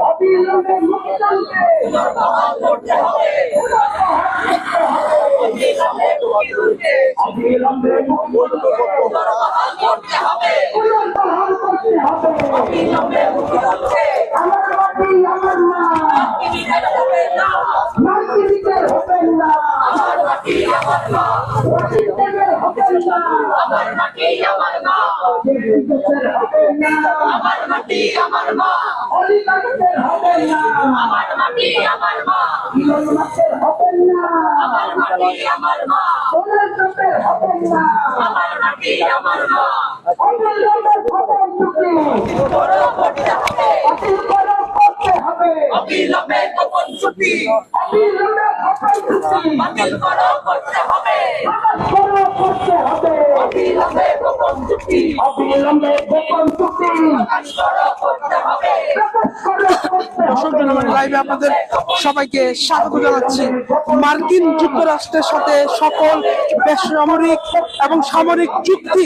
অবিলম্বে মুক্তিযন্ত্রে অবিলম্বে মুক্তিযন্ত্রে করতে হবে করতে হবে আমার মাটি আমার মা আমার মাটি আমার মা আমার মাটি আমার মা আমার মাটি আমার মা আমার মাটি হবে ছুটি বাতিল করো করতে হবে। করতে হবে। চুক্তি সবাইকে স্বাগত জানাচ্ছি। মার্কিন যুক্তরাষ্ট্রের সাথে সকল বেসামরিক এবং সামরিক চুক্তি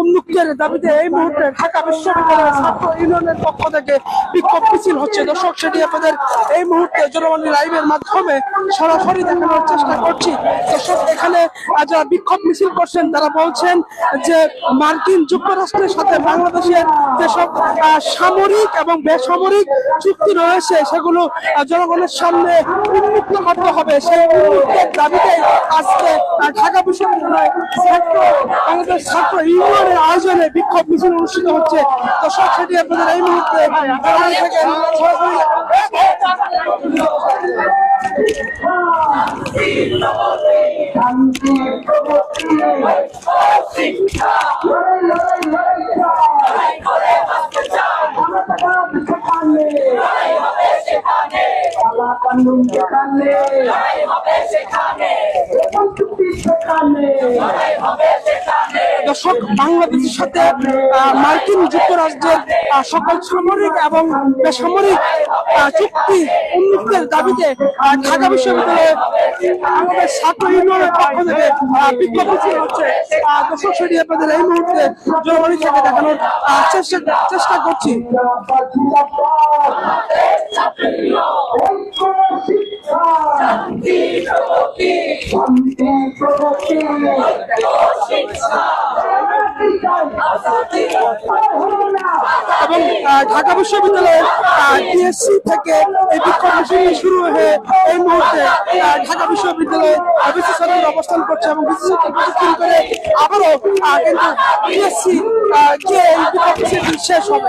উন্মুক্তের দাবিতে এই মুহূর্তে ঢাকা বিশ্ববিদ্যালয়ের ছাত্র ইউনিয়নের পক্ষ থেকে বিক্ষোভ মিছিল হচ্ছে। দর্শক, সেটি আপনাদের এই মুহূর্তে জনগণী লাইভের মাধ্যমে সরাসরি দেখানোর চেষ্টা করছি। দর্শক, এখানে যারা বিক্ষোভ মিছিল করছেন, তারা বলছেন যে যুক্তরাষ্ট্রের সাথে বাংলাদেশের যেসব সামরিক এবং বেসামরিক চুক্তি রয়েছে, সেগুলো জনগণের সামনে উন্মুক্ত করতে হবে। সেই উন্মুক্তের দাবিতে আজকে ঢাকা বিশ্ববিদ্যালয়ে ছাত্র, বাংলাদেশ ছাত্র ইউনিয়নের আয়োজনে বিক্ষোভ মিছিল অনুষ্ঠিত হচ্ছে। দর্শক সেটি আপনাদের এই মুহূর্তে শান্তি শিক্ষা লড়াই লড়াই লড়াই চাই করে বাঁচতে চাই আমাদের সেখানে লড়াই হবে সেখানে কালা কানুন সেখানে লড়াই হবে সেখানে গোপন চুক্তি সেখানে লড়াই হবে সেখানে দর্শক, বাংলাদেশের সাথে মার্কিন যুক্তরাষ্ট্রের সকল সামরিক এবং বেসামরিক চুক্তি উন্মুক্তের দাবিতে ঢাকা বিশ্ববিদ্যালয়ে আমাদের ছাত্র ইউনিয়নের পক্ষ থেকে বিক্ষোভ হচ্ছে। দর্শক, সেটি আপনাদের এই মুহূর্তে জনগণী থেকে দেখানোর চেষ্টা করছি। এবং ঢাকা বিশ্ববিদ্যালয়ের টিএসসি থেকে এই বিক্ষোভ শুরু হয়ে এই মুহূর্তে ঢাকা বিশ্ববিদ্যালয়ে অবস্থান করছে এবং করে আবারও কিন্তু শেষ হবে।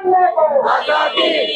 आज़ादी।